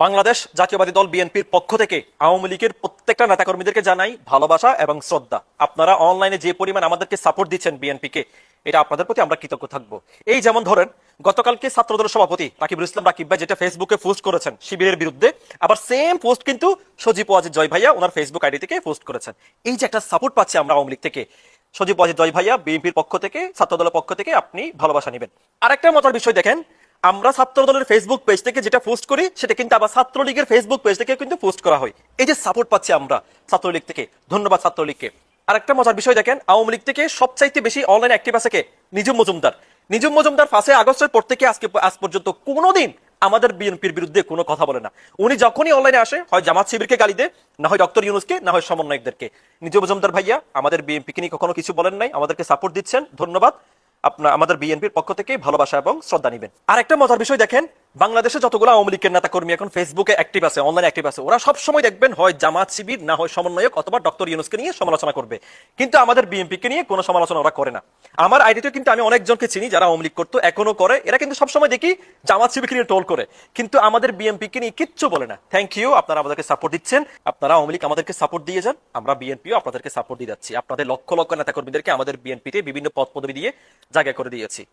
বাংলাদেশ জাতীয়বাদী দল বিএনপির পক্ষ থেকে আওয়ামী লীগের প্রত্যেকটা নেতাকর্মীদেরকে জানাই ভালোবাসা এবং শ্রদ্ধা। আপনারা অনলাইনে যে পরিমাণ আমাদেরকে সাপোর্ট দিচ্ছেন বিএনপিকে, এটা আপনাদের প্রতি আমরা কৃতজ্ঞ থাকব। এই যেমন ধরেন, গতকালকে ছাত্রদলের সভাপতি রাকিবুল ইসলাম রাকিব ভাই যেটা ফেসবুকে পোস্ট করেছেন শিবিরের বিরুদ্ধে, আবার সেম পোস্ট কিন্তু সজীব ওয়াজিদ জয় ভাইয়া ওনার ফেসবুক আইডি থেকে পোস্ট করেছেন। এই যে একটা সাপোর্ট পাচ্ছি আমরা আওয়ামী লীগ থেকে, সজীব ওয়াজিদ জয় ভাইয়া বিএনপির পক্ষ থেকে, ছাত্রদলের পক্ষ থেকে আপনি ভালোবাসা নেবেন। আরেকটা মজার বিষয় দেখেন আমরা ছাত্র দলের ফেসবুক পেজ থেকে যেটা পোস্ট করি, সেটা কিন্তু আবার ছাত্রলীগের ফেসবুক পেজ থেকে কিন্তু পোস্ট করা হয়। এই যে সাপোর্ট পাচ্ছি আমরা ছাত্রলীগ থেকে। ধন্যবাদ ছাত্রলীগকে। আরেকটা মজার বিষয় দেখেন, আওয়ামী লীগ থেকে সবচাইতে বেশি অনলাইন অ্যাক্টিভ আছে কে? নিজুম মজুমদার। নিজুম মজুমদার ফাঁসে আগস্টের পর থেকে আজকে, আজ পর্যন্ত কোনোদিন আমাদের বিএনপির বিরুদ্ধে কোনো কথা বলে না। উনি যখনই অনলাইনে আসে, হয় জামাত শিবিরকে গালি দেয়, না হয় ডক্টর ইউনুসকে, না হয় সমন্বয়কদেরকে। নিজুম মজুমদার ভাইয়া, আমাদের বিএনপিকে নিয়ে কখনো কিছু বলেন নাই, আমাদেরকে সাপোর্ট দিচ্ছেন, ধন্যবাদ। আপনার আমাদের বিএনপির পক্ষ থেকে ভালোবাসা এবং শ্রদ্ধা নিবেন। আর একটা মজার বিষয় দেখেন বাংলাদেশে যতগুলো আওয়ামী লীগের নেতা কর্মী এখন ফেসবুকে অ্যাক্টিভ আছে অনলাইন অ্যাক্টিভ আছে, ওরা সব সময় দেখবেন হয় জামাত শিবির, না হয় সমন্বয়ক অথবা ডক্টর ইউনুসকে নিয়ে সমালোচনা করবে। কিন্তু আমাদের বিএনপিকে নিয়ে কোনো সমালোচনা ওরা করে না। আমার আইডিতে কিন্তু আমি অনেকজনকে চিনি যারা আওয়ামী লীগ করতো, এখনও করে। এরা কিন্তু সবসময় দেখি জামাত শিবিরকে নিয়ে টোল করে। কিন্তু আমাদের বিএনপিকে নিয়ে কিচ্ছু বলে না। থ্যাংক ইউ আপনারা আমাদেরকে সাপোর্ট দিচ্ছেন। আপনারা আওয়ামী লীগ আমাদেরকে সাপোর্ট দিয়ে যান। আমরা বিএনপিও আপনাদেরকে সাপোর্ট দিয়ে যাচ্ছি। আপনাদের লক্ষ লক্ষ নেতা কর্মীদেরকে আমাদের বিএনপিতে বিভিন্ন পদ পদবি দিয়ে জায়গা করে দিয়েছি।